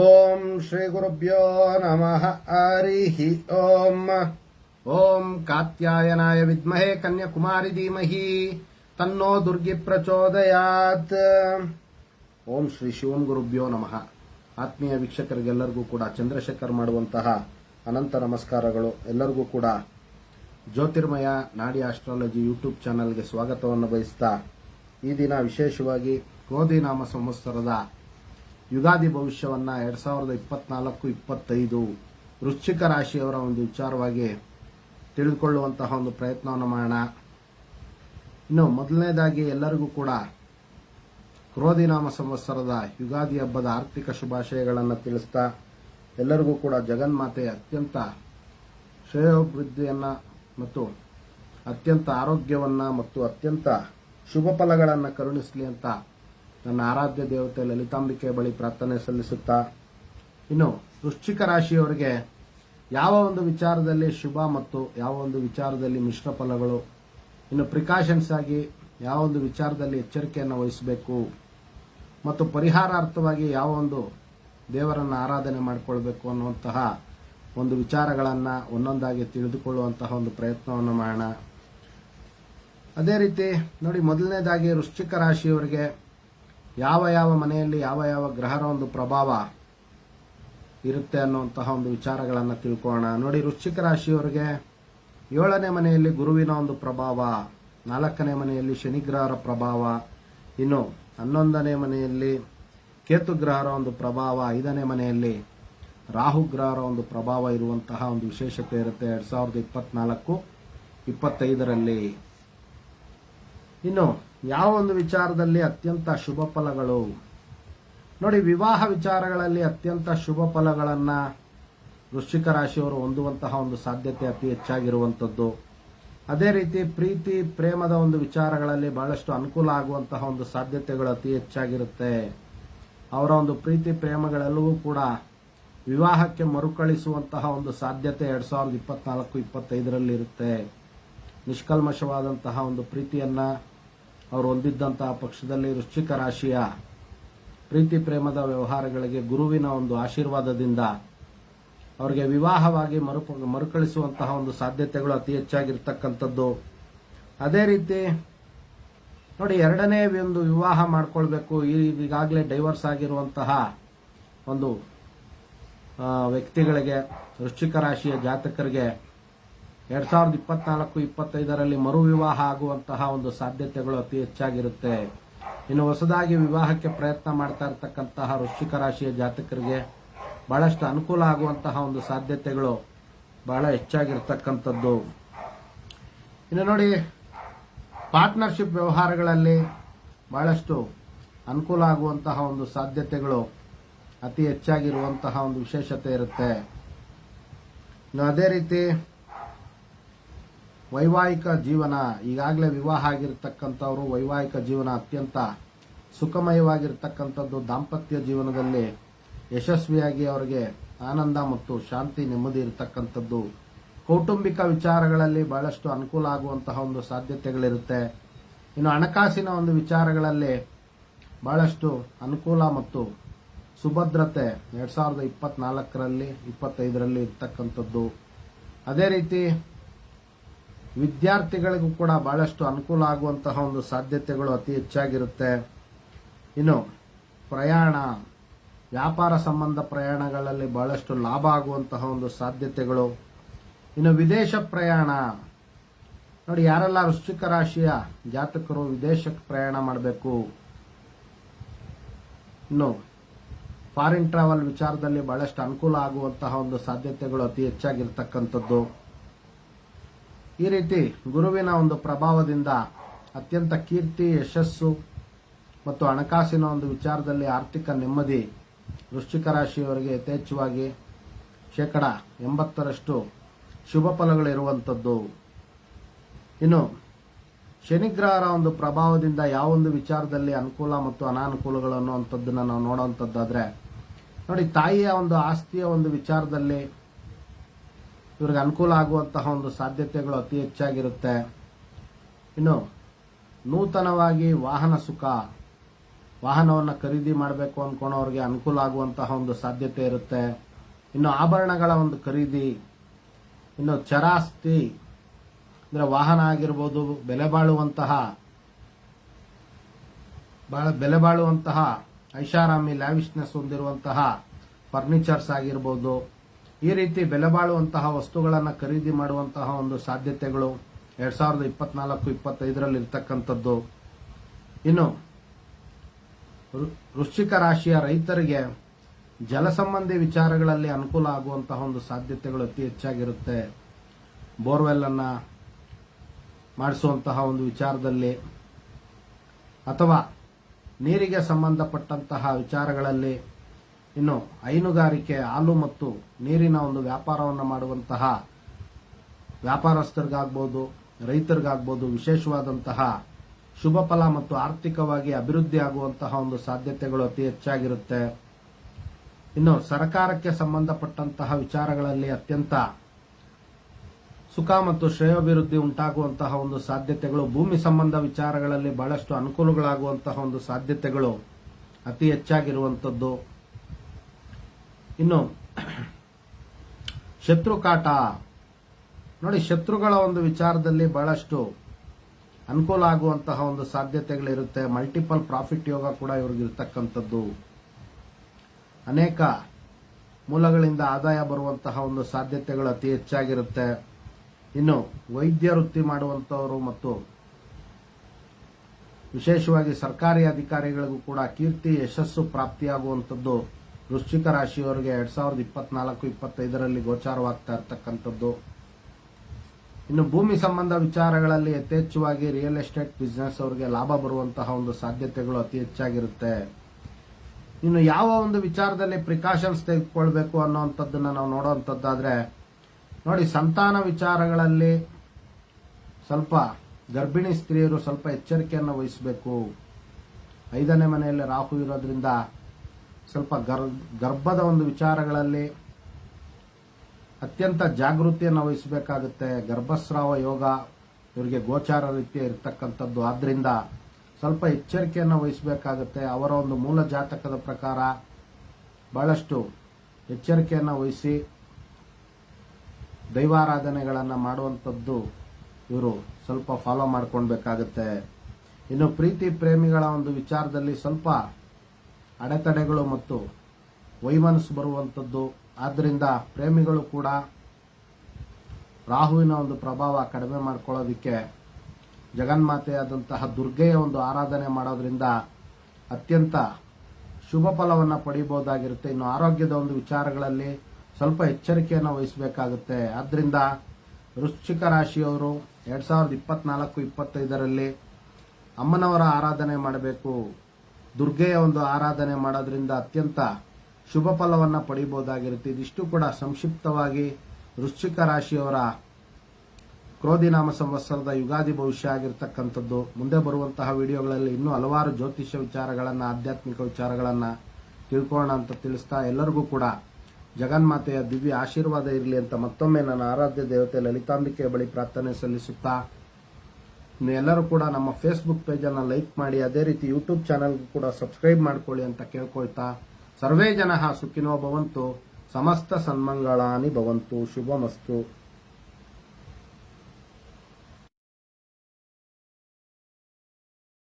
ಓಂ ಶ್ರೀ ಗುರುಭ್ಯೋ ನಮಃ ಹರಿ ಓಂ ಓಂ ಕಾತ್ಯಾಯನಾಯ ವಿದ್ಮಹೇ ಕನ್ಯಾಕುಮಾರಿ ಧೀಮಹಿ ತನ್ನೋ ದುರ್ಗಿ ಪ್ರಚೋದಯಾತ್ ಓಂ ಶ್ರೀ ಶಿವಂ ಗುರುಭ್ಯೋ ನಮಃ ಆತ್ಮೀಯ ವೀಕ್ಷಕರಿಗೆಲ್ಲರಿಗೂ ಕೂಡ ಚಂದ್ರಶೇಖರ್ ಮಾಡುವಂತಹ ಅನಂತ ನಮಸ್ಕಾರಗಳು. ಎಲ್ಲರಿಗೂ ಕೂಡ ಜ್ಯೋತಿರ್ಮಯ ನಾಡಿ ಆಸ್ಟ್ರಾಲಜಿ ಯೂಟ್ಯೂಬ್ ಚಾನೆಲ್ಗೆ ಸ್ವಾಗತವನ್ನು ಬಯಸ್ತಾ ಈ ದಿನ ವಿಶೇಷವಾಗಿ ಗೋಧಿನಾಮ ನಾಮ ಸಂವತ್ಸರದ ಯುಗಾದಿ ಭವಿಷ್ಯವನ್ನ ಎರಡ್ ಸಾವಿರದ ಇಪ್ಪತ್ನಾಲ್ಕು, ಇಪ್ಪತ್ತೈದು ವೃಶ್ಚಿಕ ರಾಶಿಯವರ ಒಂದು ವಿಚಾರವಾಗಿ ತಿಳಿದುಕೊಳ್ಳುವಂತಹ ಒಂದು ಪ್ರಯತ್ನವನ್ನು ಮಾಡೋಣ. ಇನ್ನು ಮೊದಲನೇದಾಗಿ ಎಲ್ಲರಿಗೂ ಕೂಡ ಕ್ರೋಧಿನಾಮ ಸಂವತ್ಸರದ ಯುಗಾದಿ ಹಬ್ಬದ ಆರ್ಥಿಕ ಶುಭಾಶಯಗಳನ್ನು ತಿಳಿಸ್ತಾ ಎಲ್ಲರಿಗೂ ಕೂಡ ಜಗನ್ಮಾತೆ ಅತ್ಯಂತ ಶ್ರೇಯೋಭಿವೃದ್ಧಿಯನ್ನ ಮತ್ತು ಅತ್ಯಂತ ಆರೋಗ್ಯವನ್ನು ಮತ್ತು ಅತ್ಯಂತ ಶುಭ ಫಲಗಳನ್ನು ಕರುಣಿಸಲಿ ಅಂತ ನನ್ನ ಆರಾಧ್ಯ ದೇವತೆ ಲಲಿತಾಂಬಿಕೆ ಬಳಿ ಪ್ರಾರ್ಥನೆ ಸಲ್ಲಿಸುತ್ತಾ, ಇನ್ನು ವೃಶ್ಚಿಕ ರಾಶಿಯವರಿಗೆ ಯಾವ ಒಂದು ವಿಚಾರದಲ್ಲಿ ಶುಭ ಮತ್ತು ಯಾವ ಒಂದು ವಿಚಾರದಲ್ಲಿ ಮಿಶ್ರ ಫಲಗಳು, ಇನ್ನು ಪ್ರಿಕಾಷನ್ಸ್ ಆಗಿ ಯಾವ ಒಂದು ವಿಚಾರದಲ್ಲಿ ಎಚ್ಚರಿಕೆಯನ್ನು ವಹಿಸಬೇಕು, ಮತ್ತು ಪರಿಹಾರಾರ್ಥವಾಗಿ ಯಾವ ಒಂದು ದೇವರನ್ನು ಆರಾಧನೆ ಮಾಡಿಕೊಳ್ಬೇಕು ಅನ್ನುವಂತಹ ಒಂದು ವಿಚಾರಗಳನ್ನು ಒಂದೊಂದಾಗಿ ತಿಳಿದುಕೊಳ್ಳುವಂತಹ ಒಂದು ಪ್ರಯತ್ನವನ್ನು ಮಾಡೋಣ. ಅದೇ ರೀತಿ ನೋಡಿ, ಮೊದಲನೇದಾಗಿ ವೃಶ್ಚಿಕ ರಾಶಿಯವರಿಗೆ ಯಾವ ಯಾವ ಮನೆಯಲ್ಲಿ ಯಾವ ಯಾವ ಗ್ರಹರ ಒಂದು ಪ್ರಭಾವ ಇರುತ್ತೆ ಅನ್ನುವಂತಹ ಒಂದು ವಿಚಾರಗಳನ್ನು ತಿಳ್ಕೊಳ್ಳೋಣ. ನೋಡಿ, ವೃಶ್ಚಿಕ ರಾಶಿಯವರಿಗೆ ಏಳನೇ ಮನೆಯಲ್ಲಿ ಗುರುವಿನ ಒಂದು ಪ್ರಭಾವ, ನಾಲ್ಕನೇ ಮನೆಯಲ್ಲಿ ಶನಿಗ್ರಹರ ಪ್ರಭಾವ, ಇನ್ನು ಹನ್ನೊಂದನೇ ಮನೆಯಲ್ಲಿ ಕೇತು ಗ್ರಹರ ಒಂದು ಪ್ರಭಾವ, ಐದನೇ ಮನೆಯಲ್ಲಿ ರಾಹು ಗ್ರಹರ ಒಂದು ಪ್ರಭಾವ ಇರುವಂತಹ ಒಂದು ವಿಶೇಷತೆ ಇರುತ್ತೆ. ಎರಡ್ ಸಾವಿರದ ಇಪ್ಪತ್ನಾಲ್ಕು, ಇಪ್ಪತ್ತೈದರಲ್ಲಿ. ಇನ್ನು ಯಾವ ಒಂದು ವಿಚಾರದಲ್ಲಿ ಅತ್ಯಂತ ಶುಭ ಫಲಗಳು? ನೋಡಿ, ವಿವಾಹ ವಿಚಾರಗಳಲ್ಲಿ ಅತ್ಯಂತ ಶುಭ ಫಲಗಳನ್ನು ವೃಶ್ಚಿಕ ರಾಶಿಯವರು ಹೊಂದುವಂತಹ ಒಂದು ಸಾಧ್ಯತೆ ಅತಿ ಹೆಚ್ಚಾಗಿರುವಂಥದ್ದು. ಅದೇ ರೀತಿ ಪ್ರೀತಿ, ಪ್ರೇಮದ ಒಂದು ವಿಚಾರಗಳಲ್ಲಿ ಬಹಳಷ್ಟು ಅನುಕೂಲ ಆಗುವಂತಹ ಒಂದು ಸಾಧ್ಯತೆಗಳು ಅತಿ ಹೆಚ್ಚಾಗಿರುತ್ತೆ. ಅವರ ಒಂದು ಪ್ರೀತಿ ಪ್ರೇಮಗಳೆಲ್ಲವೂ ಕೂಡ ವಿವಾಹಕ್ಕೆ ಮರುಕಳಿಸುವಂತಹ ಒಂದು ಸಾಧ್ಯತೆ ಎರಡ್ ಸಾವಿರದ ಇಪ್ಪತ್ನಾಲ್ಕು ಇಪ್ಪತ್ತೈದರಲ್ಲಿ ಇರುತ್ತೆ ನಿಷ್ಕಲ್ಮಶವಾದಂತಹ ಒಂದು ಪ್ರೀತಿಯನ್ನ ಅವರು ಹೊಂದಿದ್ದಂತಹ ಪಕ್ಷದಲ್ಲಿ ವೃಶ್ಚಿಕ ರಾಶಿಯ ಪ್ರೀತಿ ಪ್ರೇಮದ ವ್ಯವಹಾರಗಳಿಗೆ ಗುರುವಿನ ಒಂದು ಆಶೀರ್ವಾದದಿಂದ ಅವರಿಗೆ ವಿವಾಹವಾಗಿ ಮರು ಮರುಕಳಿಸುವಂತಹ ಒಂದು ಸಾಧ್ಯತೆಗಳು ಅತಿ ಹೆಚ್ಚಾಗಿರ್ತಕ್ಕಂಥದ್ದು. ಅದೇ ರೀತಿ ನೋಡಿ, ಎರಡನೇ ಒಂದು ವಿವಾಹ ಮಾಡಿಕೊಳ್ಬೇಕು. ಈಗಾಗಲೇ ಡೈವರ್ಸ್ ಆಗಿರುವಂತಹ ಒಂದು ವ್ಯಕ್ತಿಗಳಿಗೆ, ವೃಶ್ಚಿಕ ರಾಶಿಯ ಜಾತಕರಿಗೆ ಎರಡ್ ಸಾವಿರದ ಇಪ್ಪತ್ನಾಲ್ಕು, ಇಪ್ಪತ್ತೈದರಲ್ಲಿ ಮರು ವಿವಾಹ ಆಗುವಂತಹ ಒಂದು ಸಾಧ್ಯತೆಗಳು ಅತಿ ಹೆಚ್ಚಾಗಿರುತ್ತೆ. ಇನ್ನು ಹೊಸದಾಗಿ ವಿವಾಹಕ್ಕೆ ಪ್ರಯತ್ನ ಮಾಡ್ತಾ ಇರತಕ್ಕಂತಹ ವೃಶ್ಚಿಕ ರಾಶಿಯ ಜಾತಕರಿಗೆ ಬಹಳಷ್ಟು ಅನುಕೂಲ ಆಗುವಂತಹ ಒಂದು ಸಾಧ್ಯತೆಗಳು ಬಹಳ ಹೆಚ್ಚಾಗಿರ್ತಕ್ಕಂಥದ್ದು. ಇನ್ನು ನೋಡಿ, ಪಾರ್ಟ್ನರ್ಶಿಪ್ ವ್ಯವಹಾರಗಳಲ್ಲಿ ಬಹಳಷ್ಟು ಅನುಕೂಲ ಆಗುವಂತಹ ಒಂದು ಸಾಧ್ಯತೆಗಳು ಅತಿ ಹೆಚ್ಚಾಗಿರುವಂತಹ ಒಂದು ವಿಶೇಷತೆ ಇರುತ್ತೆ. ಇನ್ನು ಅದೇ ರೀತಿ ವೈವಾಹಿಕ ಜೀವನ, ಈಗಾಗಲೇ ವಿವಾಹ ಆಗಿರತಕ್ಕಂಥವರು ವೈವಾಹಿಕ ಜೀವನ ಅತ್ಯಂತ ಸುಖಮಯವಾಗಿರ್ತಕ್ಕಂಥದ್ದು ದಾಂಪತ್ಯ ಜೀವನದಲ್ಲಿ ಯಶಸ್ವಿಯಾಗಿ ಅವರಿಗೆ ಆನಂದ ಮತ್ತು ಶಾಂತಿ, ನೆಮ್ಮದಿ ಇರತಕ್ಕಂಥದ್ದು. ಕೌಟುಂಬಿಕ ವಿಚಾರಗಳಲ್ಲಿ ಬಹಳಷ್ಟು ಅನುಕೂಲ ಆಗುವಂತಹ ಒಂದು ಸಾಧ್ಯತೆಗಳಿರುತ್ತೆ. ಇನ್ನು ಹಣಕಾಸಿನ ಒಂದು ವಿಚಾರಗಳಲ್ಲಿ ಬಹಳಷ್ಟು ಅನುಕೂಲ ಮತ್ತು ಸುಭದ್ರತೆ ಎರಡ್ ಸಾವಿರದ ಇಪ್ಪತ್ನಾಲ್ಕರಲ್ಲಿ, ಇಪ್ಪತ್ತೈದರಲ್ಲಿ ಇರ್ತಕ್ಕಂಥದ್ದು. ಅದೇ ರೀತಿ ವಿದ್ಯಾರ್ಥಿಗಳಿಗೂ ಕೂಡ ಬಹಳಷ್ಟು ಅನುಕೂಲ ಆಗುವಂತಹ ಒಂದು ಸಾಧ್ಯತೆಗಳು ಅತಿ ಹೆಚ್ಚಾಗಿರುತ್ತೆ. ಇನ್ನು ಪ್ರಯಾಣ, ವ್ಯಾಪಾರ ಸಂಬಂಧ ಪ್ರಯಾಣಗಳಲ್ಲಿ ಬಹಳಷ್ಟು ಲಾಭ ಆಗುವಂತಹ ಒಂದು ಸಾಧ್ಯತೆಗಳು. ಇನ್ನು ವಿದೇಶ ಪ್ರಯಾಣ, ನೋಡಿ ಯಾರೆಲ್ಲ ವೃಶ್ಚಿಕ ರಾಶಿಯ ಜಾತಕರು ವಿದೇಶಕ್ಕೆ ಪ್ರಯಾಣ ಮಾಡಬೇಕು? ಇನ್ನು ಫಾರಿನ್ ಟ್ರಾವೆಲ್ ವಿಚಾರದಲ್ಲಿ ಬಹಳಷ್ಟು ಅನುಕೂಲ ಆಗುವಂತಹ ಒಂದು ಸಾಧ್ಯತೆಗಳು ಅತಿ ಹೆಚ್ಚಾಗಿರ್ತಕ್ಕಂಥದ್ದು. ಈ ರೀತಿ ಗುರುವಿನ ಒಂದು ಪ್ರಭಾವದಿಂದ ಅತ್ಯಂತ ಕೀರ್ತಿ, ಯಶಸ್ಸು ಮತ್ತು ಹಣಕಾಸಿನ ಒಂದು ವಿಚಾರದಲ್ಲಿ ಆರ್ಥಿಕ ನೆಮ್ಮದಿ ವೃಶ್ಚಿಕ ರಾಶಿಯವರಿಗೆ ಯಥೇಚ್ಛವಾಗಿ ಶೇಕಡ ಎಂಬತ್ತರಷ್ಟು ಶುಭ ಫಲಗಳಿರುವಂಥದ್ದು ಇನ್ನು ಶನಿಗ್ರಹರ ಒಂದು ಪ್ರಭಾವದಿಂದ ಯಾವ ಒಂದು ವಿಚಾರದಲ್ಲಿ ಅನುಕೂಲ ಮತ್ತು ಅನಾನುಕೂಲಗಳು ಅನ್ನುವಂಥದ್ದನ್ನು ನಾವು ನೋಡುವಂಥದ್ದಾದ್ರೆ, ನೋಡಿ ತಾಯಿಯ ಒಂದು ಆಸ್ತಿಯ ಒಂದು ವಿಚಾರದಲ್ಲಿ ಇವ್ರಿಗೆ ಅನುಕೂಲ ಆಗುವಂತಹ ಒಂದು ಸಾಧ್ಯತೆಗಳು ಅತಿ ಹೆಚ್ಚಾಗಿರುತ್ತೆ. ಇನ್ನು ನೂತನವಾಗಿ ವಾಹನ ಸುಖ, ವಾಹನವನ್ನು ಖರೀದಿ ಮಾಡಬೇಕು ಅಂದ್ಕೊಳೋರಿಗೆ ಅನುಕೂಲ ಆಗುವಂತಹ ಒಂದು ಸಾಧ್ಯತೆ ಇರುತ್ತೆ. ಇನ್ನು ಆಭರಣಗಳ ಒಂದು ಖರೀದಿ, ಇನ್ನು ಚರಾಸ್ತಿ, ಅಂದರೆ ವಾಹನ ಆಗಿರ್ಬೋದು, ಬೆಲೆ ಬಾಳುವಂತಹ, ಬಹಳ ಬೆಲೆ ಬಾಳುವಂತಹ ಐಷಾರಾಮಿ ಲ್ಯಾವಿಶ್ನೆಸ್ ಹೊಂದಿರುವಂತಹ ಫರ್ನಿಚರ್ಸ್ ಆಗಿರ್ಬೋದು ಈ ರೀತಿ ಬೆಲೆ ಬಾಳುವಂತಹ ವಸ್ತುಗಳನ್ನು ಖರೀದಿ ಮಾಡುವಂತಹ ಒಂದು ಸಾಧ್ಯತೆಗಳು ಎರಡ್ ಸಾವಿರದ ಇಪ್ಪತ್ನಾಲ್ಕು, ಇಪ್ಪತ್ತೈದರಲ್ಲಿ ಇರ್ತಕ್ಕಂಥದ್ದು. ಇನ್ನು ವೃಶ್ಚಿಕ ರಾಶಿಯ ರೈತರಿಗೆ ಜಲ ಸಂಬಂಧಿ ವಿಚಾರಗಳಲ್ಲಿ ಅನುಕೂಲ ಆಗುವಂತಹ ಒಂದು ಸಾಧ್ಯತೆಗಳು ಅತಿ ಹೆಚ್ಚಾಗಿರುತ್ತೆ. ಬೋರ್ವೆಲ್ ಅನ್ನ ಮಾಡಿಸುವಂತಹ ಒಂದು ವಿಚಾರದಲ್ಲಿ ಅಥವಾ ನೀರಿಗೆ ಸಂಬಂಧಪಟ್ಟಂತಹ ವಿಚಾರಗಳಲ್ಲಿ ಇನ್ನು ಹೈನುಗಾರಿಕೆ, ಹಾಲು ಮತ್ತು ನೀರಿನ ಒಂದು ವ್ಯಾಪಾರವನ್ನು ಮಾಡುವಂತಹ ವ್ಯಾಪಾರಸ್ಥರಿಗಾಗ್ಬೋದು, ರೈತರಿಗಾಗ್ಬೋದು ವಿಶೇಷವಾದಂತಹ ಶುಭ ಫಲ ಮತ್ತು ಆರ್ಥಿಕವಾಗಿ ಅಭಿವೃದ್ಧಿ ಆಗುವಂತಹ ಒಂದು ಸಾಧ್ಯತೆಗಳು ಅತಿ ಹೆಚ್ಚಾಗಿರುತ್ತೆ. ಇನ್ನು ಸರ್ಕಾರಕ್ಕೆ ಸಂಬಂಧಪಟ್ಟಂತಹ ವಿಚಾರಗಳಲ್ಲಿ ಅತ್ಯಂತ ಸುಖ ಮತ್ತು ಶ್ರೇಯಾಭಿವೃದ್ಧಿ ಉಂಟಾಗುವಂತಹ ಒಂದು ಸಾಧ್ಯತೆಗಳು, ಭೂಮಿ ಸಂಬಂಧ ವಿಚಾರಗಳಲ್ಲಿ ಬಹಳಷ್ಟು ಅನುಕೂಲಗಳಾಗುವಂತಹ ಒಂದು ಸಾಧ್ಯತೆಗಳು ಅತಿ ಹೆಚ್ಚಾಗಿರುವಂಥದ್ದು. ಇನ್ನು, ಶತ್ರುಕಾಟ. ನೋಡಿ, ಶತ್ರುಗಳ ಒಂದು ವಿಚಾರದಲ್ಲಿ ಬಹಳಷ್ಟು ಅನುಕೂಲ ಆಗುವಂತಹ ಒಂದು ಸಾಧ್ಯತೆಗಳಿರುತ್ತೆ. ಮಲ್ಟಿಪಲ್ ಪ್ರಾಫಿಟ್ ಯೋಗ ಕೂಡ ಇವ್ರಿಗೆ ಇರ್ತಕ್ಕಂಥದ್ದು. ಅನೇಕ ಮೂಲಗಳಿಂದ ಆದಾಯ ಬರುವಂತಹ ಒಂದು ಸಾಧ್ಯತೆಗಳು ಅತಿ ಹೆಚ್ಚಾಗಿರುತ್ತೆ. ಇನ್ನು, ವೈದ್ಯ ವೃತ್ತಿ ಮಾಡುವಂತವರು ಮತ್ತು ವಿಶೇಷವಾಗಿ ಸರ್ಕಾರಿ ಅಧಿಕಾರಿಗಳಿಗೂ ಕೂಡ ಕೀರ್ತಿ, ಯಶಸ್ಸು ಪ್ರಾಪ್ತಿಯಾಗುವಂಥದ್ದು. ವೃಶ್ಚಿಕ ರಾಶಿಯವರಿಗೆ ಎರಡ್ ಸಾವಿರದ ಇಪ್ಪತ್ನಾಲ್ಕು, ಇಪ್ಪತ್ತೈದರಲ್ಲಿ ಗೋಚಾರವಾಗ್ತಾ ಇರತಕ್ಕಂಥದ್ದು. ಇನ್ನು ಭೂಮಿ ಸಂಬಂಧ ವಿಚಾರಗಳಲ್ಲಿ ಯಥೇಚ್ಛವಾಗಿ ರಿಯಲ್ ಎಸ್ಟೇಟ್ ಬಿಸ್ನೆಸ್ ಅವರಿಗೆ ಲಾಭ ಬರುವಂತಹ ಒಂದು ಸಾಧ್ಯತೆಗಳು ಅತಿ ಹೆಚ್ಚಾಗಿರುತ್ತೆ. ಇನ್ನು ಯಾವ ಒಂದು ವಿಚಾರದಲ್ಲಿ ಪ್ರಿಕಾಷನ್ಸ್ ತೆಗೆದುಕೊಳ್ಬೇಕು ಅನ್ನೋವಂಥದ್ದನ್ನು ನಾವು ನೋಡುವಂಥದ್ದಾದ್ರೆ, ನೋಡಿ ಸಂತಾನ ವಿಚಾರಗಳಲ್ಲಿ ಸ್ವಲ್ಪ ಗರ್ಭಿಣಿ ಸ್ತ್ರೀಯರು ಸ್ವಲ್ಪ ಎಚ್ಚರಿಕೆಯನ್ನು ವಹಿಸಬೇಕು. ಐದನೇ ಮನೆಯಲ್ಲಿ ರಾಹು ಇರೋದ್ರಿಂದ ಸ್ವಲ್ಪ ಗರ್, ಗರ್ಭದ ಒಂದು ವಿಚಾರಗಳಲ್ಲಿ ಅತ್ಯಂತ ಜಾಗೃತಿಯನ್ನು ವಹಿಸಬೇಕಾಗುತ್ತೆ. ಗರ್ಭಸ್ರಾವ ಯೋಗ ಇವರಿಗೆ ಗೋಚಾರ ರೀತಿಯ ಇರತಕ್ಕಂಥದ್ದು. ಆದ್ದರಿಂದ ಸ್ವಲ್ಪ ಎಚ್ಚರಿಕೆಯನ್ನು ವಹಿಸಬೇಕಾಗುತ್ತೆ. ಅವರ ಒಂದು ಮೂಲ ಜಾತಕದ ಪ್ರಕಾರ ಬಹಳಷ್ಟು ಎಚ್ಚರಿಕೆಯನ್ನು ವಹಿಸಿ ದೈವಾರಾಧನೆಗಳನ್ನು ಮಾಡುವಂಥದ್ದು ಇವರು ಸ್ವಲ್ಪ ಫಾಲೋ ಮಾಡ್ಕೊಳ್ಬೇಕಾಗತ್ತೆ. ಇನ್ನು ಪ್ರೀತಿ ಪ್ರೇಮಿಗಳ ಒಂದು ವಿಚಾರದಲ್ಲಿ ಸ್ವಲ್ಪ ಅಡೆತಡೆಗಳು ಮತ್ತು ವೈಮನಸ್ಸು ಬರುವಂಥದ್ದು ಆದ್ದರಿಂದ ಪ್ರೇಮಿಗಳು ಕೂಡ ರಾಹುವಿನ ಒಂದು ಪ್ರಭಾವ ಕಡಿಮೆ ಮಾಡ್ಕೊಳ್ಳೋದಕ್ಕೆ ಜಗನ್ಮಾತೆಯಾದಂತಹ ದುರ್ಗೆಯ ಒಂದು ಆರಾಧನೆ ಮಾಡೋದ್ರಿಂದ ಅತ್ಯಂತ ಶುಭ ಫಲವನ್ನು ಪಡೆಯಬಹುದಾಗಿರುತ್ತೆ ಇನ್ನು ಆರೋಗ್ಯದ ಒಂದು ವಿಚಾರಗಳಲ್ಲಿ ಸ್ವಲ್ಪ ಎಚ್ಚರಿಕೆಯನ್ನು ವಹಿಸಬೇಕಾಗುತ್ತೆ. ಆದ್ದರಿಂದ ವೃಶ್ಚಿಕ ರಾಶಿಯವರು ಎರಡು ಸಾವಿರದ ಇಪ್ಪತ್ನಾಲ್ಕು, ಇಪ್ಪತ್ತೈದರಲ್ಲಿ ಅಮ್ಮನವರ ಆರಾಧನೆ ಮಾಡಬೇಕು. ದುರ್ಗೆಯ ಒಂದು ಆರಾಧನೆ ಮಾಡೋದ್ರಿಂದ ಅತ್ಯಂತ ಶುಭ ಫಲವನ್ನು ಪಡಿಬಹುದಾಗಿರುತ್ತೆ. ಇದಿಷ್ಟು ಕೂಡ ಸಂಕ್ಷಿಪ್ತವಾಗಿ ವೃಶ್ಚಿಕ ರಾಶಿಯವರ ಕ್ರೋಧಿನಾಮ ಸಂವತ್ಸರದ ಯುಗಾದಿ ಭವಿಷ್ಯ ಆಗಿರ್ತಕ್ಕಂಥದ್ದು. ಮುಂದೆ ಬರುವಂತಹ ವಿಡಿಯೋಗಳಲ್ಲಿ ಇನ್ನೂ ಹಲವಾರು ಜ್ಯೋತಿಷ್ಯ ವಿಚಾರಗಳನ್ನು, ಆಧ್ಯಾತ್ಮಿಕ ವಿಚಾರಗಳನ್ನು ತಿಳ್ಕೋಣ ಅಂತ ತಿಳಿಸ್ತಾ ಎಲ್ಲರಿಗೂ ಕೂಡ ಜಗನ್ಮಾತೆಯ ದಿವ್ಯ ಆಶೀರ್ವಾದ ಇರಲಿ ಅಂತ ಮತ್ತೊಮ್ಮೆ ನನ್ನ ಆರಾಧ್ಯ ದೇವತೆ ಲಲಿತಾಂಬಿಕೆಯ ಬಳಿ ಪ್ರಾರ್ಥನೆ ಸಲ್ಲಿಸುತ್ತಾ ಎಲ್ಲರೂ ಕೂಡ ನಮ್ಮ ಫೇಸ್ಬುಕ್ ಪೇಜನ್ನು ಲೈಕ್ ಮಾಡಿ, ಅದೇ ರೀತಿ ಯೂಟ್ಯೂಬ್ ಚಾನಲ್ಗೂ ಕೂಡ ಸಬ್ಸ್ಕ್ರೈಬ್ ಮಾಡ್ಕೊಳ್ಳಿ ಅಂತ ಕೇಳ್ಕೊಳ್ತಾ ಸರ್ವೇ ಜನ ಸುಖಿನೋ ಭವಂತು, ಸಮಸ್ತ ಸನ್ಮಂಗಳಾನಿ ಭವಂತು, ಶುಭಮಸ್ತು.